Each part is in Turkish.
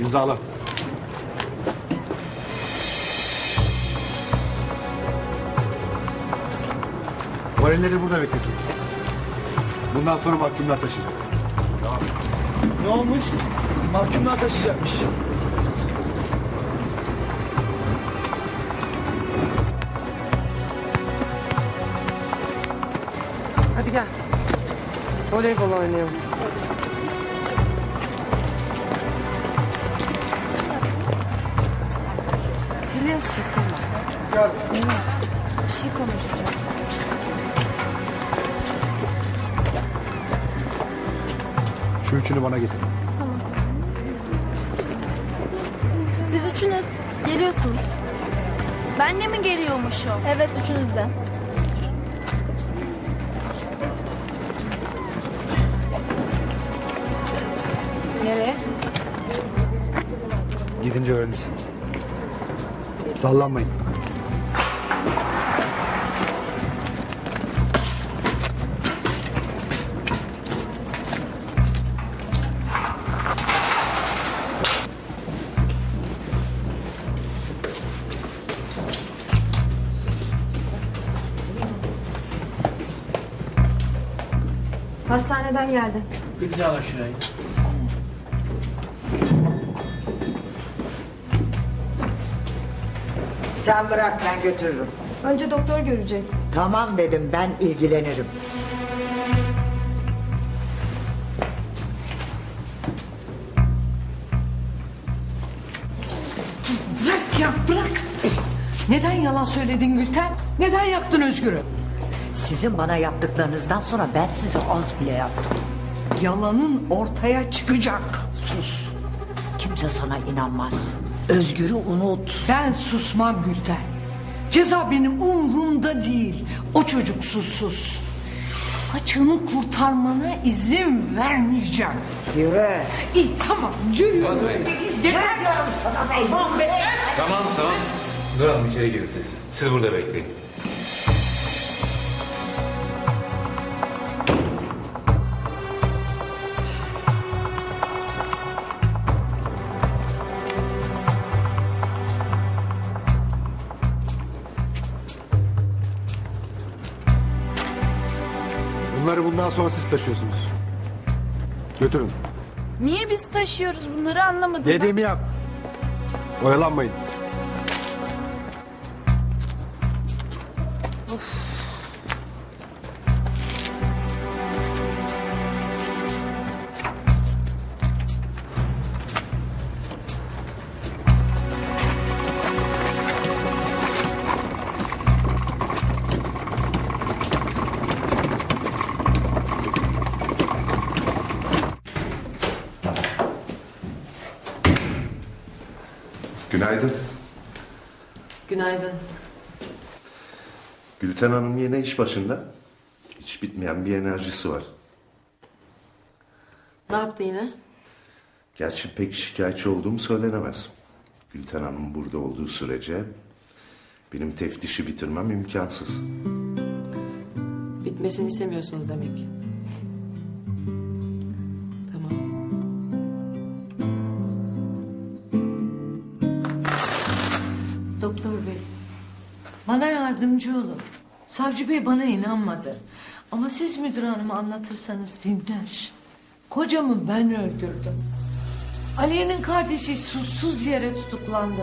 İmzala. Varilleri burada bekletin. Bundan sonra mahkumlar taşıyacak. Ne olmuş? Mahkumlar taşıyacakmış. Hadi gel. Voleybol oynayalım. Bir şey konuşacağız. Şu üçünü bana getirin. Siz üçünüz geliyorsunuz. Ben de mi geliyormuşum? Evet üçünüz de. Nereye? Gidince öğrenirsin. Sallanmayın. Hastaneden geldi. İmzala şurayı. Sen bırak ben götürürüm. Önce doktor görecek. Tamam dedim ben ilgilenirim. Bırak ya bırak. Neden yalan söyledin Gülten? Neden yaktın Özgür'ü? Sizin bana yaptıklarınızdan sonra ben size az bile yaptım. Yalanın ortaya çıkacak. Sus. Kimse sana inanmaz. Özgür'ü unut. Ben susmam Gülten. Ceza benim umurumda değil. O çocuk susuz. Açığını kurtarmana izin vermeyeceğim. Yürü. İyi tamam yürüyorum. Yeter. diyorum sana be. Tamam be. Tamam tamam. Nur Hanım içeri girin siz. Siz burada bekleyin. Bundan sonra siz taşıyorsunuz. Götürün. Niye biz taşıyoruz bunları anlamadım. Dediğimi yap. Oyalanmayın. Günaydın. Günaydın. Gülten Hanım yine iş başında. Hiç bitmeyen bir enerjisi var. Ne yaptı yine? Gerçi pek şikayetçi olduğum söylenemez. Gülten Hanım burada olduğu sürece benim teftişi bitirmem imkansız. Bitmesini istemiyorsunuz demek. Bana yardımcı olun. Savcı bey bana inanmadı. Ama siz müdür hanıma anlatırsanız dinler. Kocamı ben öldürdüm. Aliye'nin kardeşi susuz yere tutuklandı.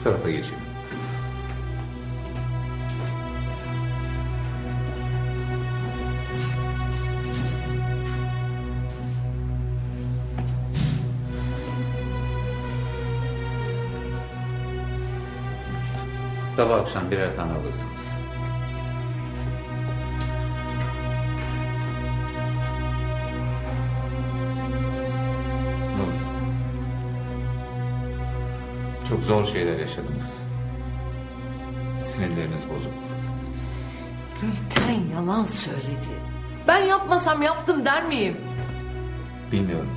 Bu tarafa geçeyim. Sabah akşam birer tane alırsınız. Nur. Çok zor şeyler yaşadınız. Sinirleriniz bozuk. Gülten yalan söyledi. Ben yapmasam yaptım der miyim? Bilmiyorum.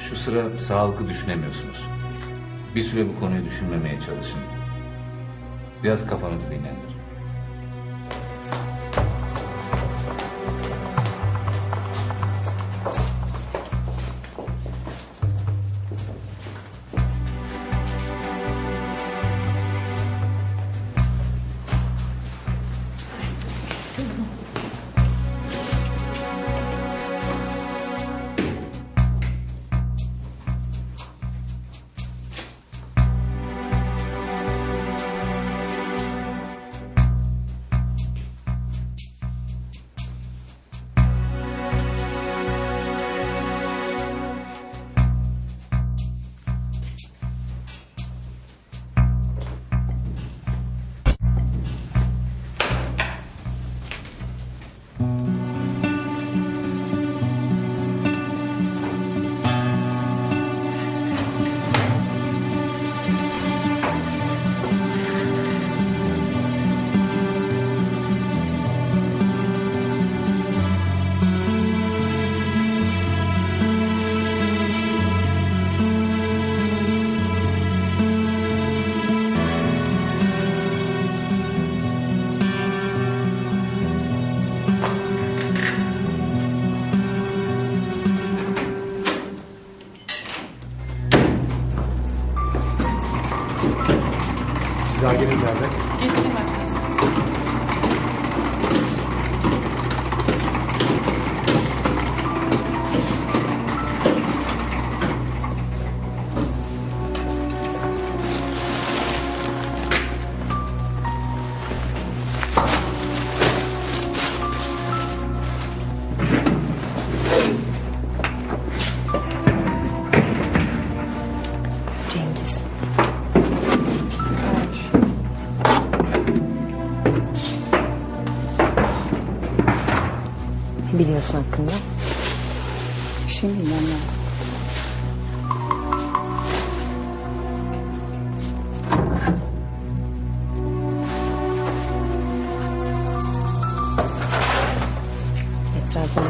Şu sıra sağlıklı düşünemiyorsunuz. Bir süre bu konuyu düşünmemeye çalışın. Biraz kafanızı dinlendirin.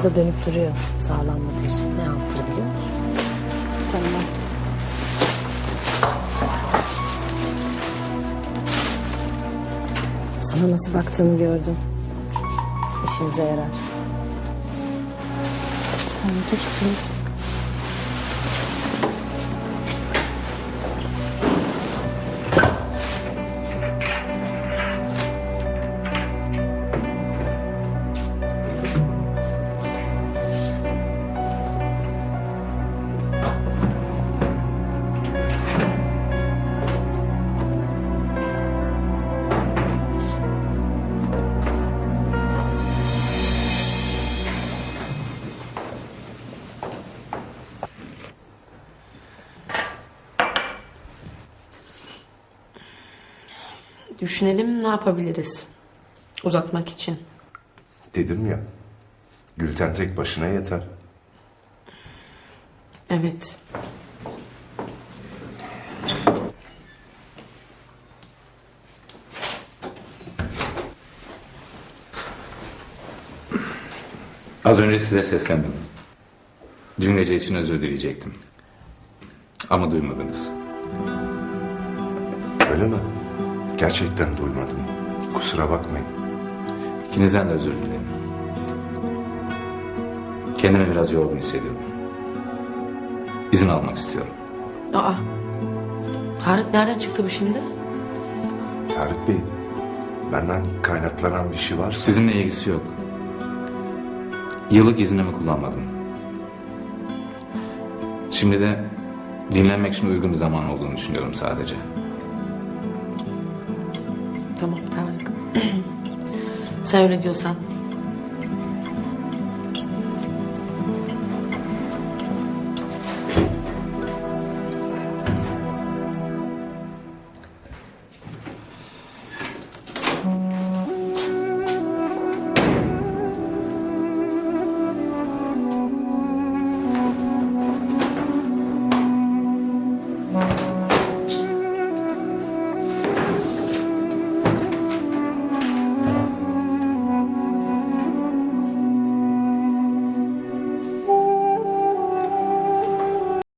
Etrafımızda dönüp duruyor. Sağlam mıdır? Ne yaptır biliyor musun? Tamam. Sana nasıl baktığını gördüm. İşimize yarar. Sen müthiş birisin. Düşünelim ne yapabiliriz? Uzatmak için. Dedim ya. Gülten tek başına yeter. Evet. Az önce size seslendim. Dün gece için özür dileyecektim. Ama duymadınız. Öyle mi? Gerçekten duymadım. Kusura bakmayın. İkinizden de özür dilerim. Kendimi biraz yorgun hissediyorum. İzin almak istiyorum. Aa. Tarık nereden çıktı bu şimdi? Tarık Bey, benden kaynaklanan bir şey varsa... Sizinle ilgisi yok. Yıllık iznimi kullanmadım. Şimdi de dinlenmek için uygun bir zaman olduğunu düşünüyorum sadece. Sen öyle diyorsan.